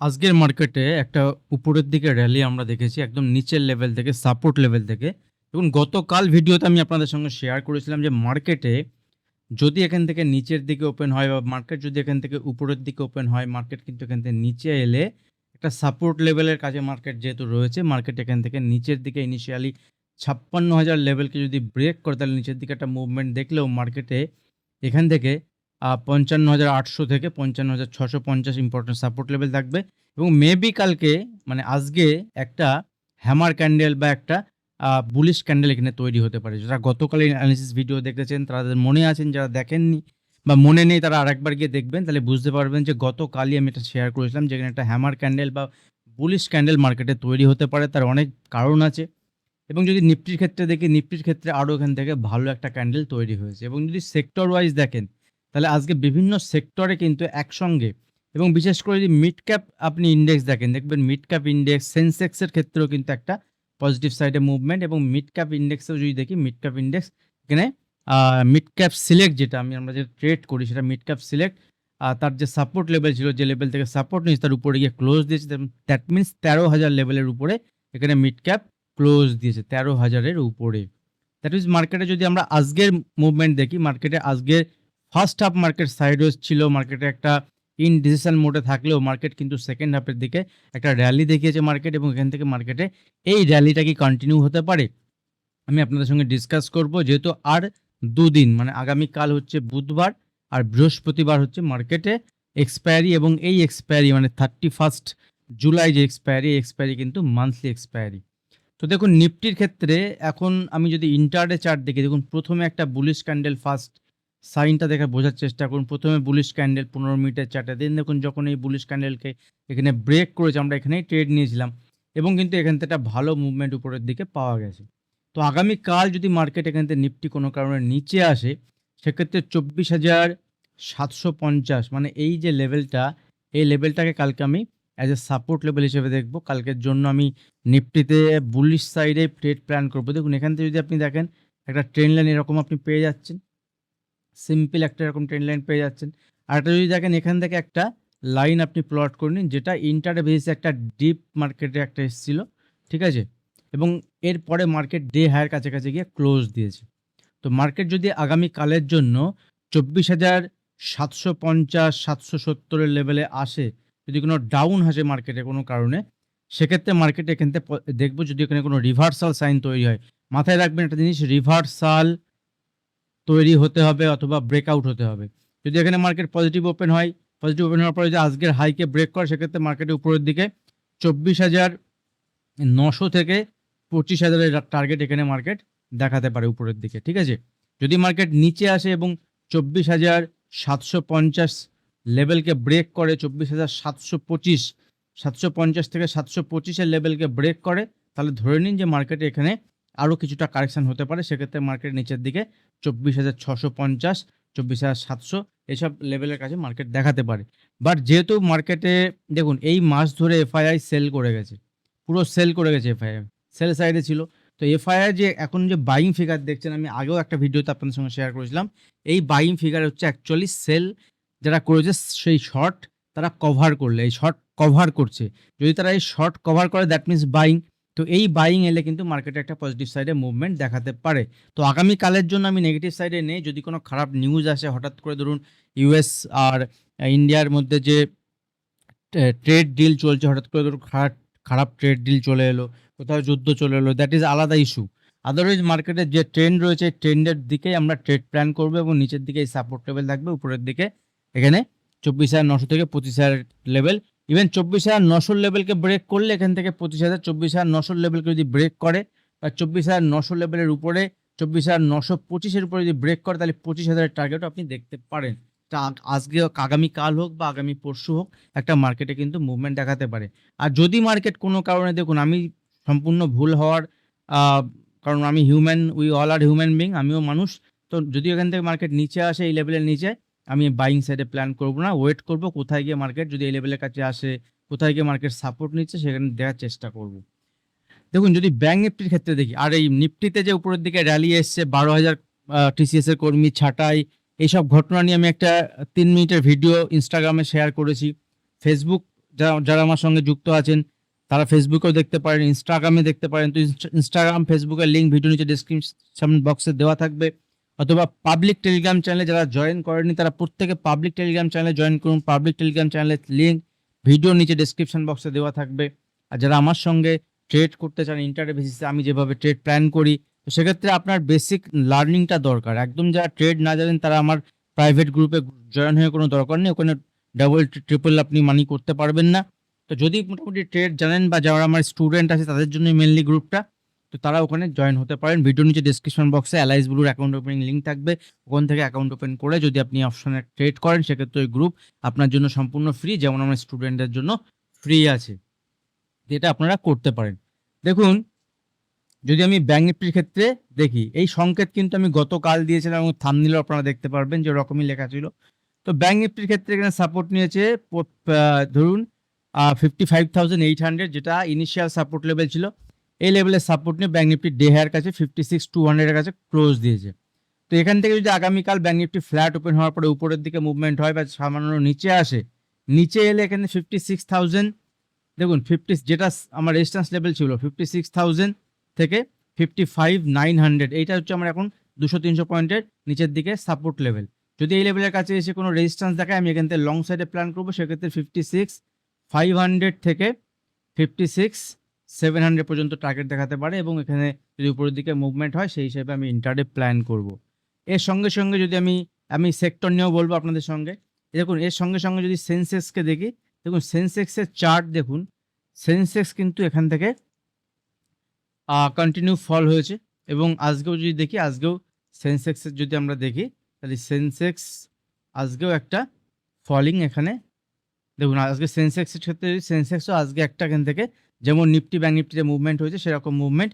আজকের মার্কেটে একটা উপরের দিকে র্যালি আমরা দেখেছি, একদম নিচের লেভেল থেকে সাপোর্ট লেভেল থেকে। এবং গতকাল ভিডিওতে আমি আপনাদের সঙ্গে শেয়ার করেছিলাম যে মার্কেটে যদি এখান থেকে নিচের দিকে ওপেন হয় বা মার্কেট যদি এখান থেকে উপরের দিকে ওপেন হয় মার্কেট কিন্তু এখান থেকে নিচে এলে একটা সাপোর্ট লেভেলের কাছে মার্কেট যেহেতু রয়েছে মার্কেট এখান থেকে নিচের দিকে ইনিশিয়ালি ছাপ্পান্ন হাজার লেভেলকে যদি ব্রেক করে, তাহলে নিচের দিকে একটা মুভমেন্ট দেখলেও মার্কেটে এখান থেকে পঞ্চান্ন হাজার আটশো থেকে পঞ্চান্ন হাজার ছশো পঞ্চাশ ইম্পর্টেন্ট সাপোর্ট লেভেল থাকবে। এবং মেবি কালকে মানে আজকে একটা হ্যামার ক্যান্ডেল বা একটা বুলিশ ক্যান্ডেল এখানে তৈরি হতে পারে। যারা গতকাল অ্যানালিসিস ভিডিও দেখেছেন তাদের মনে আছেন, যারা দেখেননি বা মনে নেই, তারা আরেকবার গিয়ে দেখবেন, তাহলে বুঝতে পারবেন যে গতকালই আমি এটা শেয়ার করেছিলাম, যেখানে একটা হ্যামার ক্যান্ডেল বা বুলিশ ক্যান্ডেল মার্কেটে তৈরি হতে পারে, তার অনেক কারণ আছে। এবং যদি নিফটির ক্ষেত্রে দেখি, নিফটির ক্ষেত্রে আরও এখান থেকে ভালো একটা ক্যান্ডেল তৈরি হয়েছে। এবং যদি সেক্টর ওয়াইজ দেখেন তাহলে আজকে বিভিন্ন সেক্টরে কিন্তু একসঙ্গে এবং বিশেষ করে যদি মিড ক্যাপ আপনি ইন্ডেক্স দেখেন, দেখবেন মিড ক্যাপ ইন্ডেক্স সেন্সেক্সের ক্ষেত্রেও কিন্তু একটা পজিটিভ সাইডে মুভমেন্ট এবং মিড ক্যাপ ইন্ডেক্সেও যদি দেখি মিড ক্যাপ ইন্ডেক্স এখানে মিড ক্যাপ সিলেক্ট যেটা আমি, আমরা যে ট্রেড করি সেটা মিড ক্যাপ সিলেক্ট তার যে সাপোর্ট লেভেল ছিল, যে লেভেল থেকে সাপোর্ট নিয়েছে তার উপরে গিয়ে ক্লোজ দিয়েছে দ্যাট মিনস তেরো হাজার লেভেলের উপরে এখানে মিড ক্যাপ ক্লোজ দিয়েছে, তেরো হাজারের উপরে। দ্যাট মিনস মার্কেটে যদি আমরা আজকের মুভমেন্ট দেখি মার্কেটে আজকের ফার্স্ট হাফ মার্কেট সাইডওয়েজ ছিল মার্কেটে একটা ইনডিসিশন মোডে থাকলেও মার্কেট কিন্তু সেকেন্ড হাফের দিকে একটা র্যালি দেখিয়েছে মার্কেট এবং এখান থেকে মার্কেটে এই র্যালিটা কি কন্টিনিউ হতে পারে? আমি আপনাদের সঙ্গে ডিসকাস করব, যেহেতু আর দুদিন মানে আগামীকাল হচ্ছে বুধবার আর বৃহস্পতিবার হচ্ছে মার্কেটে এক্সপায়ারি এবং এই এক্সপায়ারি মানে থার্টি ফার্স্ট জুলাই যে এক্সপায়ারি এক্সপায়ারি কিন্তু মান্থলি এক্সপায়ারি তো দেখুন নিফটির ক্ষেত্রে এখন আমি যদি ইন্টারডে চার্ট দেখি, দেখুন, প্রথমে একটা বুলিশ ক্যান্ডেল ফার্স্ট সাইনটা দেখে বোঝার চেষ্টা করুন। প্রথমে বুলিশ ক্যান্ডেল পনেরো মিনিটের চার্টে দিন দেখুন যখন এই বুলিশ ক্যান্ডেলকে এখানে ব্রেক করেছে, আমরা এখানেই ট্রেড নিয়েছিলাম। এবং কিন্তু এখান থেকে একটা ভালো মুভমেন্ট উপরের দিকে পাওয়া গেছে। তো আগামীকাল যদি মার্কেট এখান থেকে নিফটি কোনো কারণে নিচে আসে, সেক্ষেত্রে চব্বিশ হাজার সাতশো পঞ্চাশ মানে এই যে লেভেলটা এই লেভেলটাকে কালকে আমি অ্যাজ এ সাপোর্ট লেভেল হিসেবে দেখব। কালকের জন্য আমি নিফটিতে বুলিশ সাইডে ট্রেড প্ল্যান করব। দেখুন, এখান থেকে যদি আপনি দেখেন, একটা ট্রেন লাইন এরকম আপনি পেয়ে যাচ্ছেন। সিম্পল একটা এরকম ট্রেন লাইন পেয়ে যাচ্ছেন। আর একটা যদি দেখেন, এখান থেকে একটা লাইন আপনি প্লট করে নিন, যেটা ইন্টারে একটা ডিপ মার্কেটে একটা এসেছিল, ঠিক আছে? এবং এরপরে মার্কেট ডে হায়ার কাছাকাছি গিয়ে ক্লোজ দিয়েছে। তো মার্কেট যদি আগামী কালের জন্য চব্বিশ হাজার সাতশো পঞ্চাশ, সাতশো সত্তরের লেভেলে আসে, যদি কোনো ডাউন আসে মার্কেটে কোনো কারণে, সেক্ষেত্রে মার্কেট এখান থেকে দেখব যদি এখানে কোনো রিভার্সাল সাইন তৈরি হয়। মাথায় রাখবেন একটা জিনিস রিভার্সাল তৈরি হতে হবে অথবা ব্রেকআউট হতে হবে। যদি এখানে মার্কেট পজিটিভ ওপেন হয় পজিটিভ ওপেন হওয়ার পরে যদি আজকের হাইকে ব্রেক করে, সেক্ষেত্রে মার্কেটের উপরের দিকে চব্বিশ হাজার নশো থেকে পঁচিশ হাজারের টার্গেট এখানে মার্কেট দেখাতে পারে উপরের দিকে, ঠিক আছে? যদি মার্কেট নিচে আসে এবং চব্বিশ হাজার সাতশো পঞ্চাশ লেভেলকে ব্রেক করে, চব্বিশ হাজার সাতশো পঁচিশ, সাতশো পঞ্চাশ থেকে সাতশো পঁচিশের লেভেলকে ব্রেক করে, তাহলে ধরে নিন যে মার্কেটে এখানে আরও কিছুটা কারেকশান হতে পারে, সেক্ষেত্রে মার্কেট নিচের দিকে চব্বিশ হাজার ছশো পঞ্চাশ, চব্বিশ হাজার সাতশো এইসব লেভেলের কাছে মার্কেট দেখাতে পারে। বাট যেহেতু মার্কেটে দেখুন, এই মাস ধরে এফআইআই সেল করে গেছে। পুরো সেল করে গেছে এফআইআই সেল সাইডে ছিল। তো এফআইআই যে, এখন যে বাইং ফিগার দেখছেন, আমি আগেও একটা ভিডিওতে আপনাদের সঙ্গে শেয়ার করেছিলাম। এই বাইং ফিগার হচ্ছে অ্যাকচুয়ালি সেল যারা করেছে, সেই শর্ট তারা কভার করলে, এই শর্ট কভার করছে। যদি তারা এই শর্ট কভার করে দ্যাট মিনস বাইং তো এই বাইং এলে কিন্তু মার্কেটে একটা পজিটিভ সাইডে মুভমেন্ট দেখাতে পারে। তো আগামীকালের জন্য আমি নেগেটিভ সাইডে নেই। যদি কোনো খারাপ নিউজ আসে, হঠাৎ করে ধরুন ইউএস আর ইন্ডিয়ার মধ্যে যে ট্রেড ডিল চলছে, হঠাৎ করে ধরুন খারাপ খারাপ ট্রেড ডিল চলে এলো, কোথাও যুদ্ধ চলে এলো দ্যাট ইজ আলাদা ইস্যু আদারওয়াইজ মার্কেটের যে ট্রেন্ড রয়েছে ট্রেন্ডের দিকেই আমরা ট্রেড প্ল্যান করব এবং নিচের দিকে সাপোর্ট লেভেল থাকবে, উপরের দিকে এখানে চব্বিশ হাজার নশো থেকে পঁচিশ হাজার লেভেল ইভেন চব্বিশ হাজার নশোর লেভেলকে ব্রেক করলে এখান থেকে পঁচিশ হাজার চব্বিশ হাজার নশোর লেভেলকে যদি ব্রেক করে বা চব্বিশ হাজার নশো লেভেলের উপরে চব্বিশ হাজার নশো পঁচিশের উপরে যদি ব্রেক করে তাহলে পঁচিশ হাজারের টার্গেটও আপনি দেখতে পারেন। তা আজকে হোক, আগামী কাল হোক বা আগামী পরশু হোক একটা মার্কেটে কিন্তু মুভমেন্ট দেখাতে পারে। আর যদি মার্কেট কোনো কারণে দেখুন আমি সম্পূর্ণ ভুল হওয়ার কারণ আমি human we all are human being আমিও মানুষ তো যদি এখান থেকে মার্কেট নিচে আসে এই লেভেলের নিচে আমি বাইং সাইডে প্ল্যান করব না। ওয়েট করব কোথায় গিয়ে মার্কেট যদি এই লেভেলের কাছে আসে, কোথায় গিয়ে মার্কেট সাপোর্ট নিচ্ছে, সেখানে দেওয়ার চেষ্টা করব। দেখুন, যদি ব্যাঙ্ক নিফটির ক্ষেত্রে দেখি, আর এই নিফটিতে যে উপরের দিকে র্যালি এসছে, বারো হাজার টিসিএস এর কর্মী ছাঁটাই, এইসব ঘটনা নিয়ে আমি একটা তিন মিনিটের ভিডিও ইনস্টাগ্রামে শেয়ার করেছি। ফেসবুক যারা যারা আমার সঙ্গে যুক্ত আছেন, তারা ফেসবুকেও দেখতে পারেন ইনস্টাগ্রামে দেখতে পারেন। তো ইনস্টাগ্রাম ফেসবুকের লিঙ্ক ভিডিও নিচে ডিসক্রিপশন বক্সে দেওয়া থাকবে। অথবা পাবলিক টেলিগ্রাম চ্যানেলে যারা জয়েন করেনি তারা প্রত্যেকে পাবলিক টেলিগ্রাম চ্যানেলে জয়েন করুন। পাবলিক টেলিগ্রাম চ্যানেলের লিঙ্ক ভিডিও নিচে ডিসক্রিপশন বক্সে দেওয়া থাকবে। আর যারা আমার সঙ্গে ট্রেড করতে চান ইন্টারডে বেসিসে আমি যেভাবে ট্রেড প্ল্যান করি, তো সেক্ষেত্রে আপনার বেসিক লার্নিংটা দরকার। একদম যারা ট্রেড না জানেন, তারা আমার প্রাইভেট গ্রুপে জয়েন হয়ে কোনো দরকার নেই। ওখানে ডাবল ট্রিপল আপনি মানি করতে পারবেন না। তো যদি মোটামুটি ট্রেড জানেন বা যারা আমার স্টুডেন্ট আছে, তাদের জন্য মেনলি গ্রুপটা তো তারা ওখানে জয়েন হতে পারেন। ভিডিও নিচে ডিসক্রিপশন বক্সে অ্যালাইস ব্লুর অ্যাকাউন্ট ওপেনিং লিঙ্ক থাকবে। ওখান থেকে অ্যাকাউন্ট ওপেন করে যদি আপনি অপশনে ট্রেড করেন, সেক্ষেত্রে ওই গ্রুপ আপনার জন্য সম্পূর্ণ ফ্রি যেমন আমার স্টুডেন্টদের জন্য ফ্রি আছে। যেটা আপনারা করতে পারেন। দেখুন, যদি আমি ব্যাঙ্ক নিফটির ক্ষেত্রে দেখি, এই সংকেত কিন্তু আমি গতকাল দিয়েছিলাম এবং থামনিলও আপনারা দেখতে পারবেন যে রকমই লেখা ছিল। তো ব্যাঙ্ক নিফটির ক্ষেত্রে এখানে সাপোর্ট নিয়েছে ধরুন fifty five thousand eight hundred যেটা ইনিশিয়াল সাপোর্ট লেভেল ছিল। এই লেভেলের সাপোর্ট নিয়ে ব্যাঙ্ক নিফটি ডে হায়ার কাছে ফিফটি সিক্স টু হান্ড্রেডের কাছে ক্লোজ দিয়েছে। তো এখান থেকে যদি আগামীকাল ব্যাঙ্ক নিফটি ফ্ল্যাট ওপেন হওয়ার পরে উপরের দিকে মুভমেন্ট হয় বা সামান্য নিচে আসে, নিচে এলে এখানে ফিফটি সিক্স থাউজেন্ড দেখুন ফিফটি যেটা আমার রেজিস্ট্যান্স লেভেল ছিল ফিফটি সিক্স থাউজেন্ড থেকে ফিফটি ফাইভ নাইন হান্ড্রেড এইটা হচ্ছে আমার এখন দুশো তিনশো পয়েন্টের নিচের দিকে সাপোর্ট লেভেল যদি এই লেভেলের কাছে এসে কোনো রেজিস্ট্যান্স দেখায়, আমি এখান থেকে লং সাইডে প্ল্যান করব, সেক্ষেত্রে ফিফটি সিক্স ফাইভ হান্ড্রেড থেকে ফিফটি সিক্স সেভেন হান্ড্রেড পর্যন্ত টার্গেট দেখাতে পারে এবং এখানে যদি উপরের দিকে মুভমেন্ট হয়, সেই হিসেবে আমি ইন্টারডে প্ল্যান করব। এর সঙ্গে সঙ্গে যদি আমি আমি সেক্টর নিয়েও বলব আপনাদের সঙ্গে দেখুন, এর সঙ্গে সঙ্গে যদি সেন্সেক্সকে দেখি, দেখুন সেন্সেক্সের চার্ট দেখুন সেন্সেক্স কিন্তু এখান থেকে কন্টিনিউ ফল হয়েছে এবং আজকেও যদি দেখি, আজকেও সেন্সেক্সের যদি আমরা দেখি, তাহলে সেন্সেক্স আজকেও একটা ফলিং এখানে, দেখুন, আজকে সেন্সেক্সের ক্ষেত্রে যদি সেন্সেক্সও আজকে একটা এখান থেকে যেমন নিফটি ব্যাঙ্ক নিফটিতে মুভমেন্ট হয়েছে, সেরকম মুভমেন্ট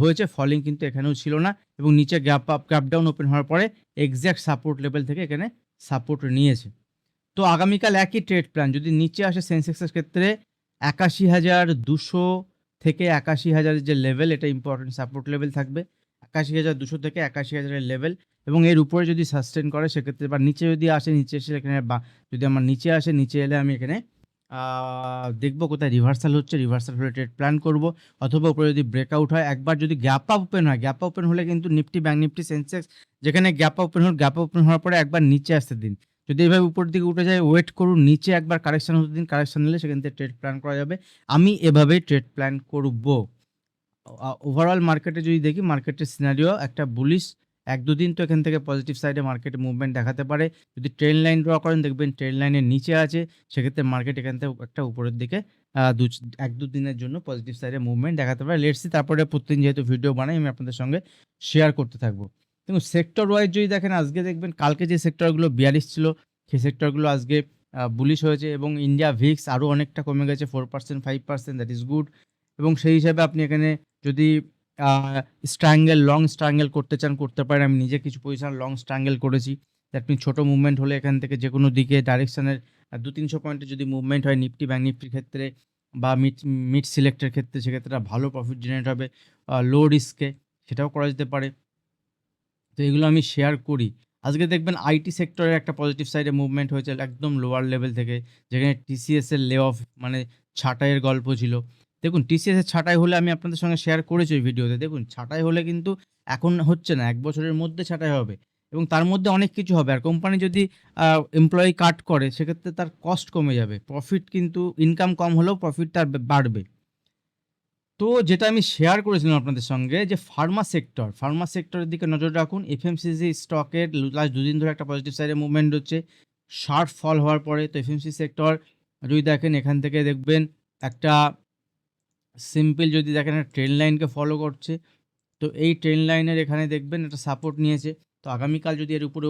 হয়েছে ফলিং কিন্তু এখানেও ছিল না এবং নিচে gap up gap down open হওয়ার পরে এক্স্যাক্ট সাপোর্ট লেভেল থেকে এখানে সাপোর্ট নিয়েছে। তো আগামীকাল একই ট্রেড প্ল্যান যদি নিচে আসে সেন্সেক্সের ক্ষেত্রে একাশি হাজার দুশো থেকে একাশি হাজারের যে লেভেল এটা ইম্পর্টেন্ট সাপোর্ট লেভেল থাকবে। একাশি হাজার দুশো থেকে একাশি হাজারের লেভেল এবং এর উপরে যদি সাস্টেন করে, সেক্ষেত্রে বা নিচে যদি আসে, নিচে এসে এখানে বা, যদি আমার নিচে আসে, নিচে এলে আমি এখানে দেখব কোথায় রিভার্সাল হচ্ছে রিভার্সাল হলে ট্রেড প্ল্যান করব, অথবা উপরে যদি ব্রেকআউট হয়, একবার যদি গ্যাপ আপ ওপেন হয় গ্যাপ ওপেন হলে কিন্তু নিফটি ব্যাঙ্ক নিফটি সেন্সেক্স যেখানে গ্যাপ ওপেন হল গ্যাপ ওপেন হওয়ার পরে একবার নিচে আসতে দিন। যদি এইভাবে উপরের দিকে উঠে যায় ওয়েট করুন, নিচে একবার কারেকশন হতে দিন কারেকশন নিলে সেখান থেকে ট্রেড প্ল্যান করা যাবে। আমি এভাবেই ট্রেড প্ল্যান করব। ওভারঅল মার্কেটে যদি দেখি মার্কেটের সিনারিও একটা বুলিশ এক দুদিন তো এখান থেকে পজিটিভ সাইডে মার্কেটে মুভমেন্ট দেখাতে পারে। যদি ট্রেন লাইন ড্র করেন, দেখবেন ট্রেন লাইনের নিচে আছে। সেক্ষেত্রে মার্কেট এখান থেকে একটা উপরের দিকে দু, এক দু দিনের জন্য পজিটিভ সাইডে মুভমেন্ট দেখাতে পারে। লেটসি তারপরে প্রতিদিন যেহেতু ভিডিও বানাই আমি আপনাদের সঙ্গে শেয়ার করতে থাকব। দেখুন সেক্টর ওয়াইজ যদি দেখেন, আজকে দেখবেন কালকে যে সেক্টরগুলো বিয়ারিশ ছিল, সেই সেক্টরগুলো আজকে বুলিশ হয়েছে এবং ইন্ডিয়া ভিক্স আরও অনেকটা কমে গেছে four percent five percent that is good এবং সেই হিসাবে আপনি এখানে যদি স্ট্রাঙ্গেল লং স্ট্রাঙ্গেল করতে চান, করতে পারেন। আমি নিজে কিছু পজিশন লং স্ট্রাঙ্গেল করেছি। দ্যাট মিন ছোটো মুভমেন্ট হলে এখান থেকে যে কোনো দিকে ডাইরেকশনের দু তিনশো পয়েন্টে যদি মুভমেন্ট হয় নিফটি ব্যাঙ্ক নিফটির ক্ষেত্রে বা মিড মিড সিলেক্টের ক্ষেত্রে, সেক্ষেত্রে ভালো প্রফিট জেনারেট হবে লো রিস্কে সেটাও করা যেতে পারে। তো এগুলো আমি শেয়ার করি। আজকে দেখবেন আইটি সেক্টরের একটা পজিটিভ সাইডে মুভমেন্ট হয়েছে, একদম লোয়ার লেভেল থেকে, যেখানে টিসিএসের লে অফ মানে ছাঁটাইয়ের গল্প ছিল। দেখুন টিসিএসের ছাঁটাই হলে আমি আপনাদের সঙ্গে শেয়ার করেছি ওই ভিডিওতে দেখুন, ছাঁটাই হলে কিন্তু এখন হচ্ছে না, এক বছরের মধ্যে ছাঁটাই হবে এবং তার মধ্যে অনেক কিছু হবে। আর কোম্পানি যদি এমপ্লয়ি কাট করে, সেক্ষেত্রে তার কস্ট কমে যাবে। প্রফিট কিন্তু ইনকাম কম হলেও প্রফিট তার বাড়বে। তো যেটা আমি শেয়ার করেছিলাম আপনাদের সঙ্গে, যে ফার্মা সেক্টর ফার্মা সেক্টরের দিকে নজর রাখুন। এফএমসিসি স্টকের লাস্ট দুদিন ধরে একটা পজিটিভ সাইডে মুভমেন্ট হচ্ছে। শার্প ফল হওয়ার পরে তো এফএমসি সেক্টর যদি দেখেন এখান থেকে দেখবেন একটা সিম্পল যদি দেখেন ট্রেন লাইনকে ফলো করছে, তো এই ট্রেন লাইনের এখানে দেখবেন একটা সাপোর্ট নিয়েছে। তো আগামীকাল যদি এর উপরে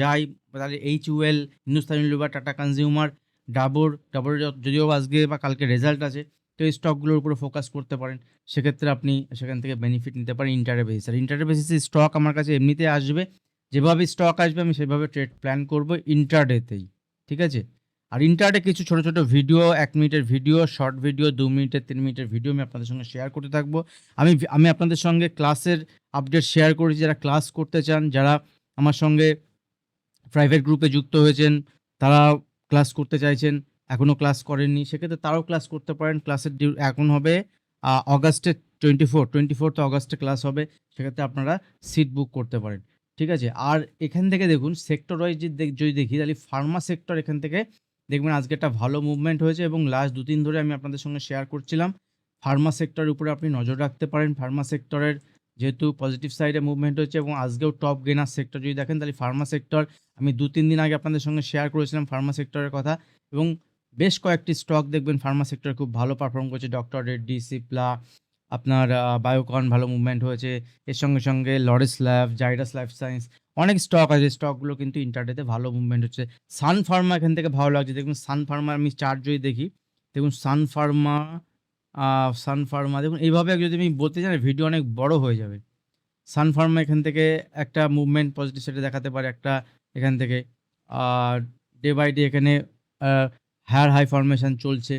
যাই, তাহলে এইচ ওয়েল হিন্দুস্তান ইউনিলিভার টাটা কনজিউমার ডাবর ডাবর যদিও আজকে বা কালকে রেজাল্ট আছে, তো এই স্টকগুলোর উপরে ফোকাস করতে পারেন। সেক্ষেত্রে আপনি সেখান থেকে বেনিফিট নিতে পারেন ইন্টারে বেসিস আর ইন্টারে বেসিসে স্টক আমার কাছে এমনিতে আসবে। যেভাবে স্টক আসবে, আমি সেভাবে ট্রেড প্ল্যান করব ইন্টারডেতেই ঠিক আছে? আর ইন্টারডে কিছু ছোটো ছোটো ভিডিও এক মিনিটের ভিডিও শর্ট ভিডিও দু মিনিটের, তিন মিনিটের ভিডিও আমি আপনাদের সঙ্গে শেয়ার করতে থাকব। আমি আমি আপনাদের সঙ্গে ক্লাসের আপডেট শেয়ার করেছি। যারা ক্লাস করতে চান, যারা আমার সঙ্গে প্রাইভেট গ্রুপে যুক্ত হয়েছেন, তারা ক্লাস করতে চাইছেন এখনও ক্লাস করেননি, সেক্ষেত্রে তারাও ক্লাস করতে পারেন। ক্লাসের ডিউ এখন হবে, আ অগাস্টে 24 24th অগাস্টে ক্লাস হবে, সেক্ষেত্রে আপনারা সিট বুক করতে পারেন। ঠিক আছে? আর এখান থেকে দেখুন সেক্টর ওয়াইজ যদি দেখি, তাহলে ফার্মা সেক্টর এখান থেকে দেখবেন আজকে একটা ভালো মুভমেন্ট হয়েছে এবং লাস্ট দু দিন ধরে আমি আপনাদের সঙ্গে শেয়ার করছিলাম। ফার্মা সেক্টরের উপরে আপনি নজর রাখতে পারেন। ফার্মা সেক্টরের যেহেতু পজিটিভ সাইডে মুভমেন্ট হচ্ছে এবং আজকেও টপ গেনার সেক্টর যদি দেখেন তাহলে ফার্মা সেক্টর আমি দু তিন দিন আগে আপনাদের সঙ্গে শেয়ার করেছিলাম ফার্মা সেক্টরের কথা এবং বেশ কয়েকটি স্টক দেখবেন ফার্মা সেক্টর খুব ভালো পারফর্ম করছে। ডক্টর রেড্ডি সিপলা আপনার বায়োকন ভালো মুভমেন্ট হয়েছে। এর সঙ্গে সঙ্গে Laurus lab Zydus life science অনেক স্টক আছে স্টকগুলো কিন্তু ইন্টারডেতে ভালো মুভমেন্ট হচ্ছে। সান ফার্মা এখান থেকে ভালো লাগছে। দেখুন সান ফার্মা আমি চার্ট যদি দেখি, দেখুন সান ফার্মা সান ফার্মা দেখুন, এইভাবে যদি আমি বলতে চাই ভিডিও অনেক বড় হয়ে যাবে। সান ফার্মা এখান থেকে একটা মুভমেন্ট পজিটিভ সাইডে দেখাতে পারে একটা এখান থেকে। আর ডে বাই ডে এখানে হায়ার হাই ফরমেশন চলছে।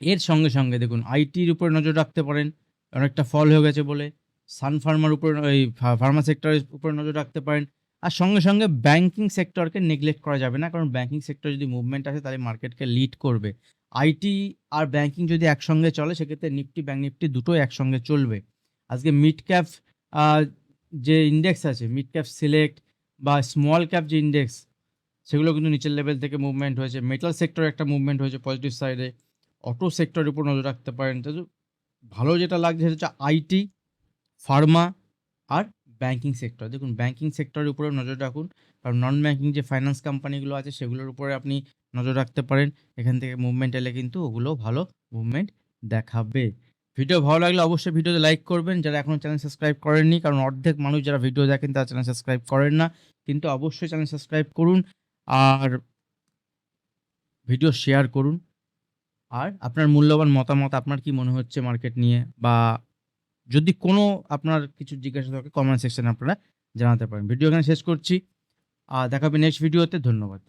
এর সঙ্গে সঙ্গে দেখুন আইটির উপরে নজর রাখতে পারেন, অনেকটা ফল হয়ে গেছে বলে। সান ফার্মার উপর, এই ফার্মা সেক্টরের উপর নজর রাখতে পারেন। আর সঙ্গে সঙ্গে ব্যাংকিং সেক্টরকে নেগলেক্ট করা যাবে না, কারণ ব্যাংকিং সেক্টর যদি মুভমেন্ট আসে তাহলে মার্কেটকে লিড করবে। আইটি আর ব্যাংকিং যদি একসঙ্গে চলে, সেক্ষেত্রে নিফটি ব্যাংক নিফটি দুটোই একসঙ্গে চলবে। আজকে মিড ক্যাপ যে ইন্ডেক্স আছে মিড ক্যাপ সিলেক্ট বা স্মল ক্যাপ যে ইন্ডেক্স সেগুলো কিন্তু নিচের লেভেল থেকে মুভমেন্ট হয়েছে। মেটাল সেক্টরে একটা মুভমেন্ট হয়েছে পজিটিভ সাইডে অটো সেক্টরের উপর নজর রাখতে পারেন। ভালো যেটা লাগছে সেটা হচ্ছে আইটি ফার্মা আর ব্যাঙ্কিং সেক্টর দেখুন ব্যাঙ্কিং সেক্টরের উপরেও নজর রাখুন, কারণ নন ব্যাঙ্কিং যে ফাইন্যান্স কোম্পানিগুলো আছে, সেগুলোর উপরে আপনি নজর রাখতে পারেন। এখান থেকে মুভমেন্ট এলে কিন্তু ওগুলো ভালো মুভমেন্ট দেখাবে। ভিডিও ভালো লাগলে অবশ্যই ভিডিওতে লাইক করবেন। যারা এখনও চ্যানেল সাবস্ক্রাইব করেননি, কারণ অর্ধেক মানুষ যারা ভিডিও দেখেন, তারা চ্যানেল সাবস্ক্রাইব করেন না। কিন্তু অবশ্যই চ্যানেল সাবস্ক্রাইব করুন আর ভিডিও শেয়ার করুন। আর আপনার মূল্যবান মতামত, আপনার কি মনে হচ্ছে মার্কেট নিয়ে বা যদি কোনো আপনার কিছু জিজ্ঞাসা থাকে কমেন্ট সেকশানে আপনারা জানাতে পারেন। ভিডিও এখানে শেষ করছি। আর দেখাবে নেক্সট ভিডিওতে ধন্যবাদ।